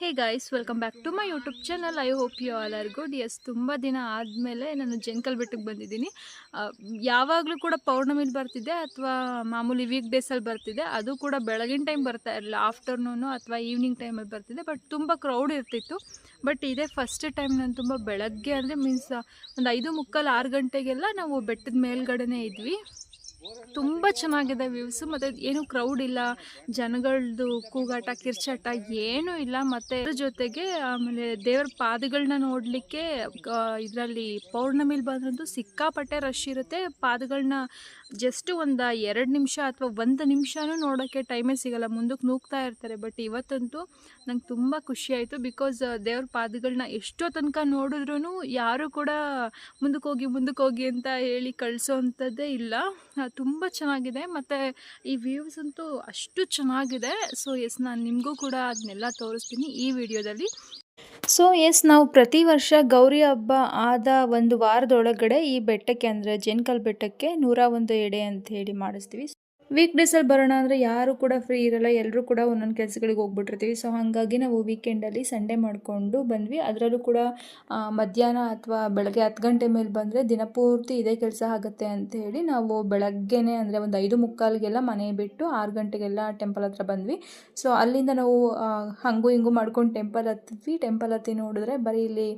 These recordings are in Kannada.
Hey guys welcome back to my YouTube channel I hope you all are good S ತುಂಬ ದಿನ ಆದಮೇಲೆ ನಾನು ಜಂಕಲ್ ಬೆಟ್ಟಕ್ಕೆ ಬಂದಿದ್ದೀನಿ. ಯಾವಾಗಲೂ ಕೂಡ ಪೌರ್ಣಮಿಲಿ ಬರ್ತಿದ್ದೆ ಅಥವಾ ಮಾಮೂಲಿ ವೀಕ್ ಡೇಸಲ್ಲಿ ಬರ್ತಿದೆ. ಅದು ಕೂಡ ಬೆಳಗಿನ ಟೈಮ್ ಬರ್ತಾ ಇರಲಿಲ್ಲ. ಆಫ್ಟರ್ನೂನು ಅಥವಾ ಈವ್ನಿಂಗ್ ಟೈಮಲ್ಲಿ ಬರ್ತಿದೆ. ಬಟ್ ತುಂಬ ಕ್ರೌಡ್ ಇರ್ತಿತ್ತು. ಬಟ್ ಇದೇ ಫಸ್ಟ್ ಟೈಮ್ ನಾನು ತುಂಬ ಬೆಳಗ್ಗೆ ಅಂದರೆ ಮೀನ್ಸ್ ಒಂದು ಐದು ಮುಕ್ಕಾಲು ಆರು ಗಂಟೆಗೆಲ್ಲ ನಾವು ಬೆಟ್ಟದ ಮೇಲ್ಗಡೆನೇ ಇದ್ವಿ. ತುಂಬ ಚೆನ್ನಾಗಿದೆ ವ್ಯೂಸು ಮತ್ತು ಏನು ಕ್ರೌಡ್ ಇಲ್ಲ. ಜನಗಳದ್ದು ಕೂಗಾಟ, ಕಿರ್ಚಾಟ ಏನೂ ಇಲ್ಲ. ಮತ್ತು ಅದ್ರ ಜೊತೆಗೆ ಆಮೇಲೆ ದೇವ್ರ ಪಾದಗಳನ್ನ ನೋಡಲಿಕ್ಕೆ ಇದರಲ್ಲಿ ಪೌರ್ಣಮಿಲಿ ಬಂದ್ರಂತೂ ಸಿಕ್ಕಾಪಟ್ಟೆ ರಶ್ ಇರುತ್ತೆ. ಪಾದಗಳನ್ನ ಜಸ್ಟ್ ಒಂದು ಎರಡು ನಿಮಿಷ ಅಥವಾ ಒಂದು ನಿಮಿಷನೂ ನೋಡೋಕ್ಕೆ ಟೈಮೇ ಸಿಗಲ್ಲ. ಮುಂದಕ್ಕೆ ನೂಗ್ತಾ ಇರ್ತಾರೆ. ಬಟ್ ಇವತ್ತಂತೂ ನಂಗೆ ತುಂಬ ಖುಷಿ ಆಯಿತು. ಬಿಕಾಸ್ ದೇವ್ರ ಪಾದಗಳನ್ನ ಎಷ್ಟೋ ತನಕ ನೋಡಿದ್ರೂ ಯಾರೂ ಕೂಡ ಮುಂದಕ್ಕೆ ಹೋಗಿ ಮುಂದಕ್ಕೆ ಹೋಗಿ ಅಂತ ಹೇಳಿ ಕಳಿಸೋ ಅಂಥದ್ದೇ ಇಲ್ಲ. ತುಂಬ ಚೆನ್ನಾಗಿದೆ. ಮತ್ತು ಈ ವ್ಯೂಸ್ ಅಂತೂ ಅಷ್ಟು ಚೆನ್ನಾಗಿದೆ. ಸೊ ಎಸ್ ನಾನು ನಿಮಗೂ ಕೂಡ ಅದನ್ನೆಲ್ಲ ತೋರಿಸ್ತೀನಿ ಈ ವಿಡಿಯೋದಲ್ಲಿ. ಸೊ ಎಸ್ ನಾವು ಪ್ರತಿ ವರ್ಷ ಗೌರಿ ಹಬ್ಬ ಆದ ಒಂದು ವಾರದೊಳಗಡೆ ಈ ಬೆಟ್ಟಕ್ಕೆ ಅಂದರೆ ಜೇನ್ಕಲ್ ಬೆಟ್ಟಕ್ಕೆ ನೂರ ಒಂದು ಎಡೆ ಅಂತ ಹೇಳಿ ಮಾಡಿಸ್ತೀವಿ. ವೀಕ್ ಡೇಸಲ್ಲಿ ಬರೋಣ ಅಂದರೆ ಯಾರು ಕೂಡ ಫ್ರೀ ಇರಲ್ಲ ಎಲ್ಲರೂ ಕೂಡ ಒಂದೊಂದು ಕೆಲಸಗಳಿಗೆ ಹೋಗ್ಬಿಟ್ಟಿರ್ತೀವಿ. ಸೊ ಹಾಗಾಗಿ ನಾವು ವೀಕೆಂಡಲ್ಲಿ ಸಂಡೇ ಮಾಡಿಕೊಂಡು ಬಂದ್ವಿ. ಅದರಲ್ಲೂ ಕೂಡ ಮಧ್ಯಾಹ್ನ ಅಥವಾ ಬೆಳಗ್ಗೆ ಹತ್ತು ಗಂಟೆ ಮೇಲೆ ಬಂದರೆ ದಿನಪೂರ್ತಿ ಇದೇ ಕೆಲಸ ಆಗುತ್ತೆ ಅಂತ ಹೇಳಿ ನಾವು ಬೆಳಗ್ಗೆನೇ ಅಂದರೆ ಒಂದು ಐದು ಮುಕ್ಕಾಲಿಗೆಲ್ಲ ಮನೆ ಬಿಟ್ಟು ಆರು ಗಂಟೆಗೆಲ್ಲ ಟೆಂಪಲ್ ಹತ್ರ ಬಂದ್ವಿ. ಸೊ ಅಲ್ಲಿಂದ ನಾವು ಹಂಗು ಹಿಂಗು ಮಾಡ್ಕೊಂಡು ಟೆಂಪಲ್ ಹತ್ತಿದ್ವಿ ಟೆಂಪಲ್ ಹತ್ತಿ ನೋಡಿದ್ರೆ ಬರೀ ಇಲ್ಲಿ,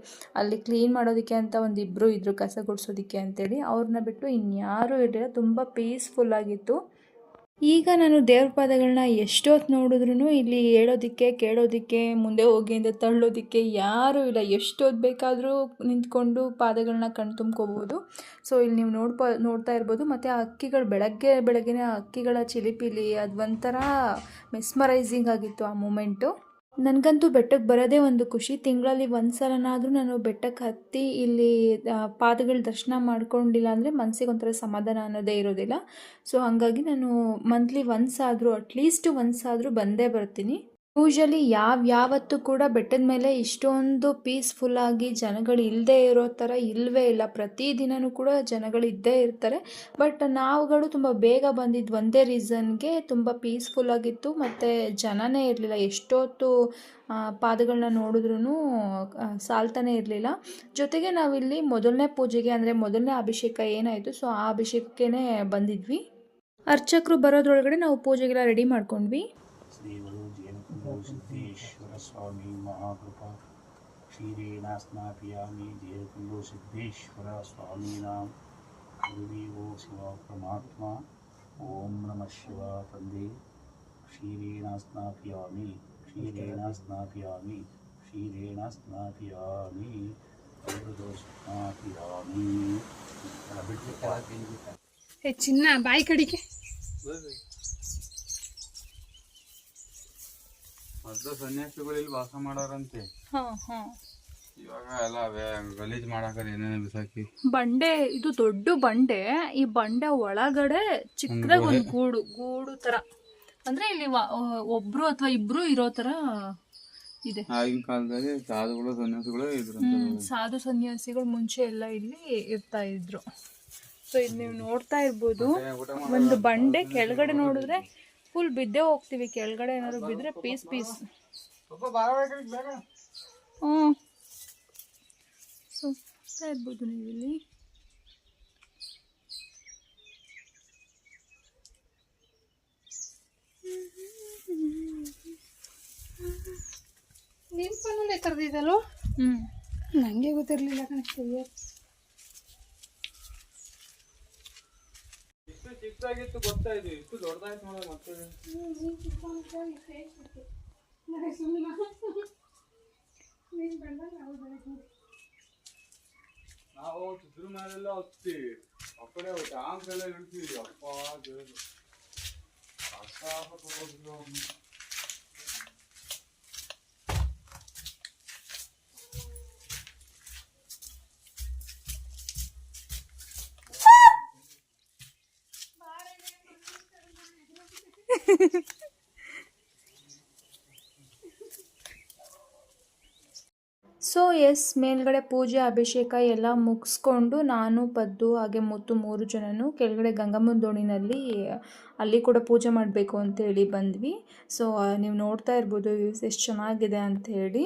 ಅಲ್ಲಿ ಕ್ಲೀನ್ ಮಾಡೋದಕ್ಕೆ ಅಂತ ಒಂದು ಇಬ್ಬರು ಇದ್ರು, ಕಸ ಗುಡಿಸೋದಕ್ಕೆ ಅಂತೇಳಿ ಅವ್ರನ್ನ ಬಿಟ್ಟು ಇನ್ಯಾರೂ ಇರಲಿಲ್ಲ. ತುಂಬ ಪೀಸ್ಫುಲ್ ಆಗಿತ್ತು. ಈಗ ನಾನು ದೇವ್ರ ಪಾದಗಳನ್ನ ಎಷ್ಟೊತ್ತು ನೋಡಿದ್ರು ಇಲ್ಲಿ ಹೇಳೋದಕ್ಕೆ, ಕೇಳೋದಕ್ಕೆ, ಮುಂದೆ ಹೋಗಿ ಅಂತ ತಳ್ಳೋದಕ್ಕೆ ಯಾರೂ ಇಲ್ಲ. ಎಷ್ಟೊತ್ತು ಬೇಕಾದರೂ ನಿಂತ್ಕೊಂಡು ಪಾದಗಳನ್ನ ಕಣ್ ತುಂಬ್ಕೋಬೋದು ಸೊ ಇಲ್ಲಿ ನೀವು ನೋಡ್ಪ, ನೋಡ್ತಾ ಇರ್ಬೋದು. ಮತ್ತು ಆ ಅಕ್ಕಿಗಳು ಬೆಳಗ್ಗೆ, ಬೆಳಗ್ಗೆನೇ ಅಕ್ಕಿಗಳ ಚಿಲಿಪಿಲಿ ಅದು ಒಂಥರ ಮೆಸ್ಮರೈಸಿಂಗ್ ಆಗಿತ್ತು ಆ ಮೂಮೆಂಟು ನನಗಂತೂ ಬೆಟ್ಟಕ್ಕೆ ಬರೋದೇ ಒಂದು ಖುಷಿ. ತಿಂಗಳಲ್ಲಿ ಒಂದು ಸಲನಾದರೂ ನಾನು ಬೆಟ್ಟಕ್ಕೆ ಹತ್ತಿ ಇಲ್ಲಿ ಪಾದಗಳ ದರ್ಶನ ಮಾಡ್ಕೊಂಡಿಲ್ಲ ಅಂದರೆ ಮನಸ್ಸಿಗೆ ಒಂಥರ ಸಮಾಧಾನ ಅನ್ನೋದೇ ಇರೋದಿಲ್ಲ. ಸೊ ಹಾಗಾಗಿ ನಾನು ಮಂತ್ಲಿ ಒನ್ಸ್ ಆದರೂ ಅಟ್ಲೀಸ್ಟ್ ಒನ್ಸ್ ಆದರೂ ಬಂದೇ ಬರ್ತೀನಿ. ಯೂಶಲಿ ಯಾವ ಯಾವತ್ತೂ ಕೂಡ ಬೆಟ್ಟದ ಮೇಲೆ ಇಷ್ಟೊಂದು ಪೀಸ್ಫುಲ್ಲಾಗಿ ಜನಗಳು ಇಲ್ಲದೆ ಇರೋ ಥರ ಇಲ್ಲವೇ ಇಲ್ಲ. ಪ್ರತಿದಿನವೂ ಕೂಡ ಜನಗಳು ಇದ್ದೇ ಇರ್ತಾರೆ. ಬಟ್ ನಾವುಗಳು ತುಂಬ ಬೇಗ ಬಂದಿದ್ದು ಒಂದೇ ರೀಸನ್ಗೆ ತುಂಬ ಪೀಸ್ಫುಲ್ಲಾಗಿತ್ತು ಮತ್ತು ಜನನೇ ಇರಲಿಲ್ಲ. ಎಷ್ಟೊತ್ತು ಪಾದಗಳನ್ನ ನೋಡಿದ್ರೂ ಸಾಲ್ತಾನೇ ಇರಲಿಲ್ಲ. ಜೊತೆಗೆ ನಾವಿಲ್ಲಿ ಮೊದಲನೇ ಪೂಜೆಗೆ ಅಂದರೆ ಮೊದಲನೇ ಅಭಿಷೇಕ ಏನಾಯಿತು ಸೊ ಆ ಅಭಿಷೇಕಕ್ಕೇ ಬಂದಿದ್ವಿ. ಅರ್ಚಕರು ಬರೋದ್ರೊಳಗಡೆ ನಾವು ಪೂಜೆಗೆಲ್ಲ ರೆಡಿ ಮಾಡ್ಕೊಂಡ್ವಿ. सिद्धेश्वर स्वामी महाकृपा। क्षीरेणास्नापयामी जयकुलो सिद्धेश्वर स्वामीनां। गुरुदेवो शिवा परमात्मा। ओम नमः शिवा तन्दे। क्षीरेणास्नापयामि क्षीरेणास्नापयामि क्षीरेणास्नापयामि अमृतोस्नापयामि ए चिन्ना बाई कड़ी के? ಮೊದ್ಲು ಸನ್ಯಾಸಿಗಳು ಇಲ್ಲಿ ವಾಸ ಮಾಡಾರಂತೆ. ಹಾಂ ಹಾಂ. ಇವಾಗ ಎಲ್ಲ ಅವೇ ಗಲೀಜ್ ಮಾಡಾಕರ್ ಏನೇನು ಬಿಸಾಕಿ. ಬಂಡೆ ಇದು ದೊಡ್ಡ ಬಂಡೆ. ಈ ಬಂಡೆ ಒಳಗಡೆ ಚಿಕ್ಕದಾಗ ಒಂದು ಗೂಡು ಗೂಡು ತರ. ಅಂದ್ರೆ ಇಲ್ಲಿ ಒಬ್ರು ಅಥವಾ ಇಬ್ರು ಇರೋ ತರ ಇದೆ. ಆಗಿನ ಕಾಲದಲ್ಲಿ ಸಾಧುಗಳು ಸನ್ಯಾಸಿಗಳು ಸಾಧು ಸನ್ಯಾಸಿಗಳು ಮುಂಚೆ ಎಲ್ಲ ಇಲ್ಲಿ ಇರ್ತಾ ಇದ್ರು. ಸೊ ಇದು ನೀವು ನೋಡ್ತಾ ಇರ್ಬೋದು ಒಂದು ಬಂಡೆ ಕೆಳಗಡೆ ನೋಡಿದ್ರೆ ಫುಲ್ ಬಿದ್ದೇ ಹೋಗ್ತೀವಿ. ಕೆಳಗಡೆ ಏನಾದ್ರು ಬಿದ್ದರೆ ಪೀಸ್ ಪೀಸ್. ಹ್ಞೂ. ಸೊ ಇರ್ಬೋದು ನೀವು ಇಲ್ಲಿ ನಿನ್ ಫೋನಲ್ಲಿ ಹ್ಮ್ ನನಗೆ ಗೊತ್ತಿರಲಿಲ್ಲ ಕಣಕ್ಕೆ ಚಿಕ್ಕದಾಗಿತ್ತು ಗೊತ್ತಾಯ್ತು ಇಷ್ಟು ದೊಡ್ಡದಾಯ್ತು ನೋಡ ಮತ್ತೆ. ನಾವು ಚಿತ್ರ ಮೇಲೆಲ್ಲ ಹತ್ತೀವಿ ಆ ಕಡೆ ಎಲ್ಲ ಇಡ್ತೀವಿ ಅಪ್ಪ, ದೇವ್ರು. ಕಷ್ಟ ಸೊ ಎಸ್ ಮೇಲ್ಗಡೆ ಪೂಜೆ, ಅಭಿಷೇಕ ಎಲ್ಲ ಮುಗಿಸ್ಕೊಂಡು ನಾನು, ಪದ್ದು, ಹಾಗೆ ಮುತ್ತು ಮೂರು ಜನನು ಕೆಳಗಡೆ ಗಂಗಮ್ಮನ ದೋಣಿನಲ್ಲಿ, ಅಲ್ಲಿ ಕೂಡ ಪೂಜೆ ಮಾಡಬೇಕು ಅಂತೇಳಿ ಬಂದ್ವಿ. ಸೊ ನೀವು ನೋಡ್ತಾ ಇರ್ಬೋದು ಎಷ್ಟು ಚೆನ್ನಾಗಿದೆ ಅಂಥೇಳಿ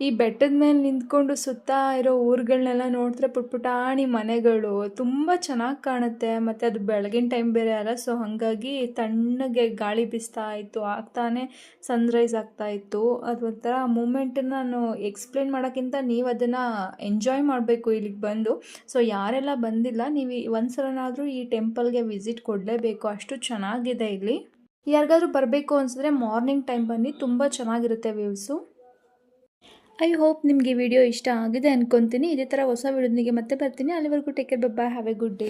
ಈ ಬೆಟ್ಟದ ಮೇಲೆ ನಿಂತ್ಕೊಂಡು ಸುತ್ತ ಇರೋ ಊರುಗಳನ್ನೆಲ್ಲ ನೋಡಿದ್ರೆ ಪುಟ್ಪುಟಾಣಿ ಮನೆಗಳು ತುಂಬ ಚೆನ್ನಾಗಿ ಕಾಣುತ್ತೆ. ಮತ್ತು ಅದು ಬೆಳಗಿನ ಟೈಮ್ ಬೇರೆ ಅಲ್ಲ ಸೊ ಹಾಗಾಗಿ ತಣ್ಣಗೆ ಗಾಳಿ ಬೀಸ್ತಾ ಇತ್ತು. ಆಗ್ತಾನೆ ಸನ್ರೈಸ್ ಆಗ್ತಾ ಇತ್ತು. ಅದು ಒಂಥರ ಮೂಮೆಂಟನ್ನು ನಾನು ಎಕ್ಸ್ಪ್ಲೇನ್ ಮಾಡೋಕ್ಕಿಂತ ನೀವು ಅದನ್ನು ಎಂಜಾಯ್ ಮಾಡಬೇಕು ಇಲ್ಲಿಗೆ ಬಂದು. ಸೊ ಯಾರೆಲ್ಲ ಬಂದಿಲ್ಲ, ನೀವು ಒಂದು ಸಲನಾದರೂ ಈ ಟೆಂಪಲ್ಗೆ ವಿಸಿಟ್ ಕೊಡಲೇಬೇಕು. ಅಷ್ಟು ಚೆನ್ನಾಗಿದೆ ಇಲ್ಲಿ. ಯಾರಿಗಾದ್ರೂ ಬರಬೇಕು ಅನಿಸಿದ್ರೆ ಮಾರ್ನಿಂಗ್ ಟೈಮ್ ಬನ್ನಿ. ತುಂಬ ಚೆನ್ನಾಗಿರುತ್ತೆ ವ್ಯೂಸು ಐ ಹೋಪ್ ನಿಮಗೆ ವಿಡಿಯೋ ಇಷ್ಟ ಆಗಿದೆ ಅನ್ಕೊತೀನಿ. ಇದೇ ಥರ ಹೊಸ ವಿಡಿಯೋನಿಗೆ ಮತ್ತೆ ಬರ್ತೀನಿ. ಅಲ್ಲಿವರೆಗೂ take care bye have a good day